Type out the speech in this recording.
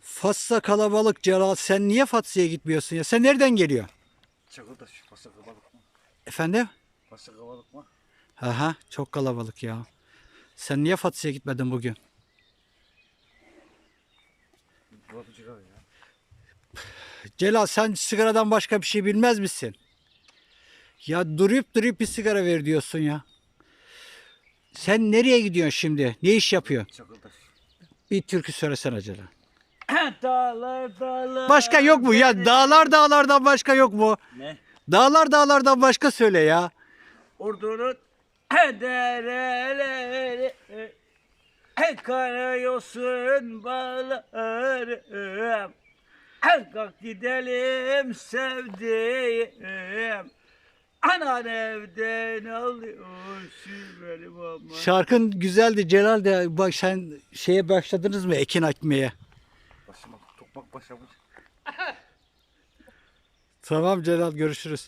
Fatsa kalabalık Celal. Sen niye Fatsa'ya gitmiyorsun ya? Sen nereden geliyorsun? Çakıldaş, fasıl kalabalık mı? Efendim? Fasıl kalabalık mı? Aha çok kalabalık ya. Sen niye Fatsa'ya gitmedin bugün? Ya. Celal sen sigaradan başka bir şey bilmez misin? Ya durup durup bir sigara ver diyorsun ya. Sen nereye gidiyorsun şimdi? Ne iş yapıyorsun? Çakıldaş. Bir türkü söylesene Celal. dağlar dağlar. Başka yok mu ya? Dağlar dağlardan başka yok mu? Ne? Dağlar dağlardan başka söyle ya. Ordunun dereleri Karayolsun bağlarım Kalk gidelim sevdiğim Anan evden alıyorsun benim ama Şarkın güzeldi Celal de bak sen şeye başladınız mı ekin ekmeye? Başıma tokmak başlamış Tamam Celal görüşürüz.